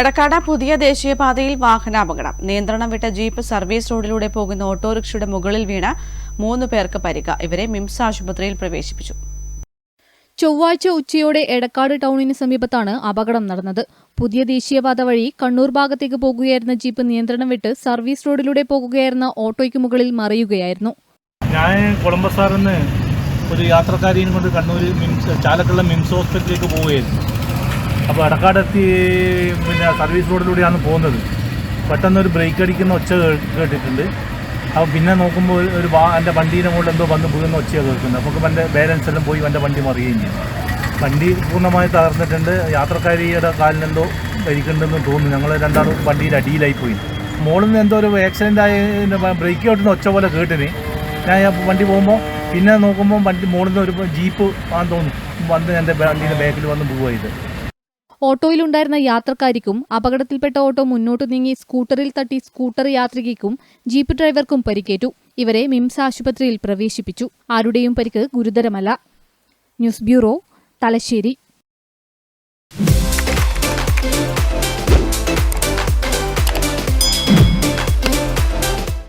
എടക്കാട് പുതിയ ദേശീയപാതയിൽ വാഹനാപകടം. നിയന്ത്രണം വിട്ട ജീപ്പ് സർവീസ് റോഡിലൂടെ പോകുന്ന ഓട്ടോറിക്ഷയുടെ മുകളിൽ വീണ് മൂന്ന് പേർക്ക് പരിക ഇവരെ മിംസ് ആശുപത്രിയിൽ പ്രവേശിപ്പിച്ചു. ചൊവ്വാഴ്ച ഉച്ചയോടെ എടക്കാട് ടൗണിന് സമീപത്താണ് അപകടം നടന്നത്. പുതിയ ദേശീയപാത വഴി കണ്ണൂർ ഭാഗത്തേക്ക് പോകുകയായിരുന്ന ജീപ്പ് നിയന്ത്രണം വിട്ട് സർവീസ് റോഡിലൂടെ പോകുകയായിരുന്ന ഓട്ടോയ്ക്ക് മുകളിൽ മറിയുകയായിരുന്നു. ഞാൻ കൊളംബസാറിൽ നിന്ന് ഒരു യാത്രക്കാരിയും കൊണ്ട് കണ്ണൂർ മിംസ് ചാലക്കുള്ള മിംസ് ഹോസ്പിറ്റലിലേക്ക് പോവുകയായിരുന്നു. അപ്പോൾ എടക്കാടെത്തി പിന്നെ സർവീസ് റോഡിലൂടെയാണ് പോകുന്നത്. പെട്ടെന്ന് ഒരു ബ്രേക്ക് അടിക്കുന്ന ഒച്ച കേട്ടിട്ടുണ്ട്. അപ്പോൾ പിന്നെ നോക്കുമ്പോൾ ഒരു- വാ എന്റെ വണ്ടീനെ കൊണ്ട് എന്തോ വന്ന് വീഴുന്ന ഒച്ചയാണ് കേൾക്കുന്നത്. അപ്പോൾ എന്റെ ബാലൻസ് എല്ലാം പോയി എന്റെ വണ്ടി മറിയുകയും ചെയ്യും വണ്ടി പൂർണമായി തകർന്നിട്ടുണ്ട്. യാത്രക്കാരിയുടെ കാലിനെന്തോ കഴിക്കുന്നുണ്ടെന്ന് തോന്നുന്നു. ഞങ്ങൾ രണ്ടാളും വണ്ടിയിൽ അടിയിലായി പോയി. മോളിൽ നിന്ന് എന്തോ ഒരു ആക്സിഡന്റ് ആയ ബ്രേക്ക് ഔട്ടിന് ഒച്ച പോലെ കേട്ടിന്. ഞാൻ ആ വണ്ടി പോകുമ്പോൾ പിന്നെ നോക്കുമ്പോൾ വണ്ടി മോളിൽ നിന്ന് ഒരു ജീപ്പ് ആണെന്ന് തോന്നുന്നു. വന്ന് എന്റെ വണ്ടീന്റെ ബാക്കിൽ വന്ന് പോവുക ഓട്ടോയിലുണ്ടായിരുന്ന യാത്രക്കാരിക്കും അപകടത്തിൽപ്പെട്ട ഓട്ടോ മുന്നോട്ട് നീങ്ങി സ്കൂട്ടറിൽ തട്ടി സ്കൂട്ടർ യാത്രികയ്ക്കും ജീപ്പ് ഡ്രൈവർക്കും പരിക്കേറ്റു. ഇവരെ മിംസ് ആശുപത്രിയിൽ പ്രവേശിപ്പിച്ചു. ആരുടെയും പരിക്ക് ഗുരുതരമല്ല. News bureau Thalassery.